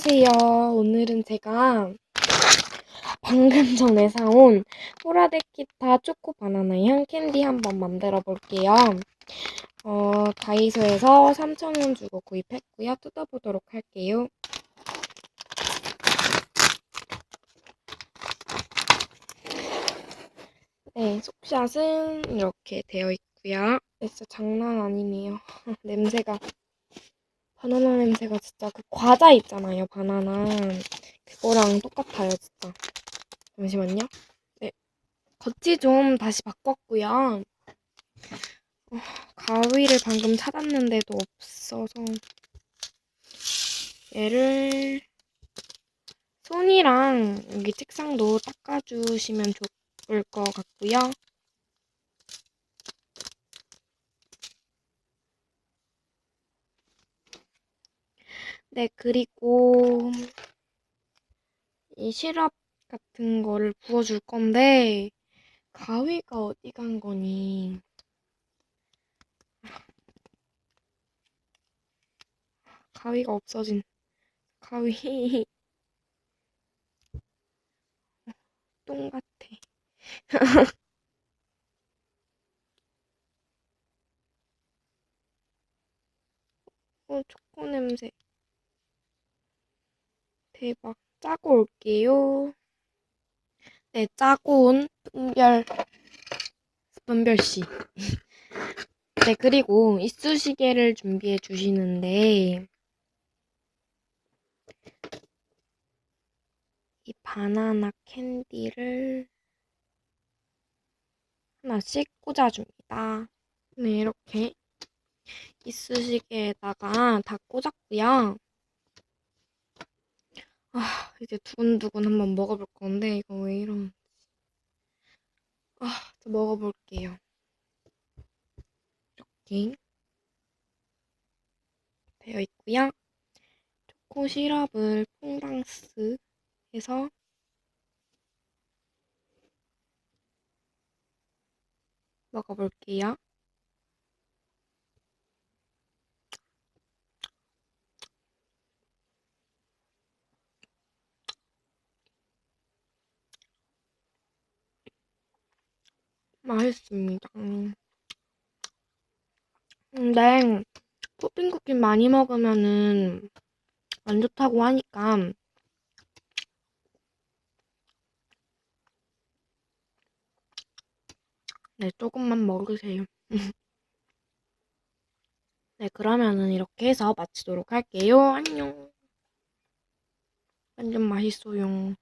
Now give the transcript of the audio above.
안녕하세요. 오늘은 제가 방금 전에 사온 호라데키타 초코 바나나 향 캔디 한번 만들어 볼게요. 어, 다이소에서 3,000원 주고 구입했고요. 뜯어보도록 할게요. 네, 속샷은 이렇게 되어 있고요. 네, 진짜 장난 아니네요. 냄새가 바나나 냄새가 진짜 그 과자 있잖아요, 바나나. 그거랑 똑같아요, 진짜. 잠시만요. 네. 겉이 좀 다시 바꿨고요. 어, 가위를 방금 찾았는데도 없어서 얘를 손이랑 여기 책상도 닦아주시면 좋을 것 같고요. 네, 그리고 이 시럽 같은 거를 부어줄 건데 가위가 어디 간 거니? 가위가 없어진 가위 똥 같아. 어, 초코 냄새. 대박. 짜고 올게요. 네, 짜고 온 분별, 분별씨. 네, 그리고 이쑤시개를 준비해 주시는데, 이 바나나 캔디를 하나씩 꽂아줍니다. 네, 이렇게 이쑤시개에다가 다 꽂았고요. 아, 이제 두근두근 한번 먹어볼 건데, 이거 왜 이런. 아, 저 먹어볼게요. 이렇게 되어 있고요. 초코 시럽을 퐁당스 해서 먹어볼게요. 맛있습니다. 음. 근데 토핑 쿠키 많이 먹으면은 안 좋다고 하니까 네, 조금만 먹으세요. 네, 그러면은 이렇게 해서 마치도록 할게요. 안녕. 완전 맛있어요.